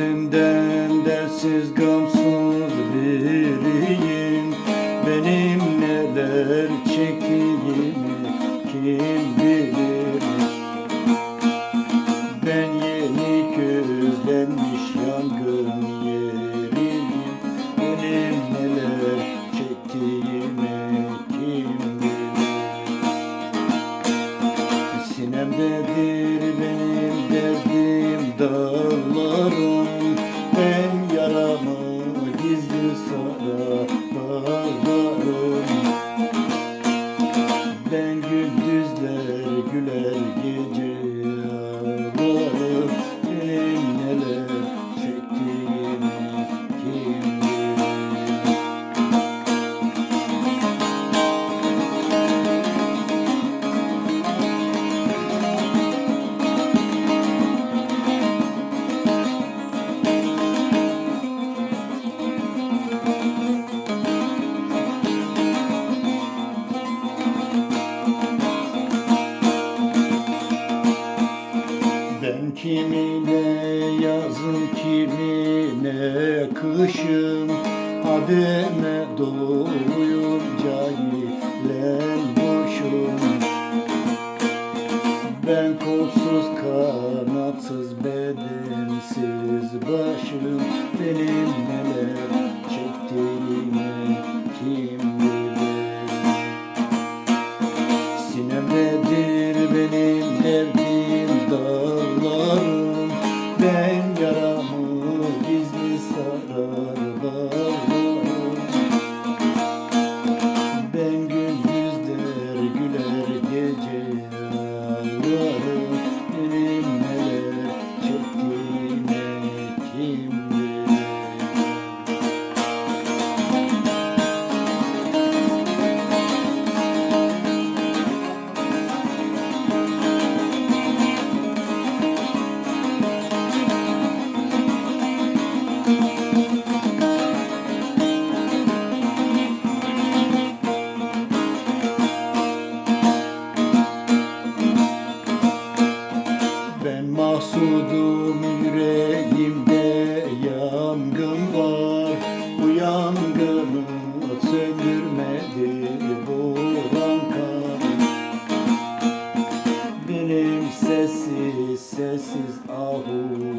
gözünden dersiz gamsız biriyim Benim neler çektiğimi kim bilir? Ben yeni közlenmiş yangın gündüzler güler gece kimine yazım kimine kışım Ademe doğuyum cahilen boşum. Ben kolsuz kanatsız bedensiz başım. Benim neler çektiğimi kim bilir. Sinemdedir benim derdim dağlarım Ben mahsudum yüreğimde yangın var. Bu yangını söndürmedi bu kan Benim sessiz sessiz ahuzarım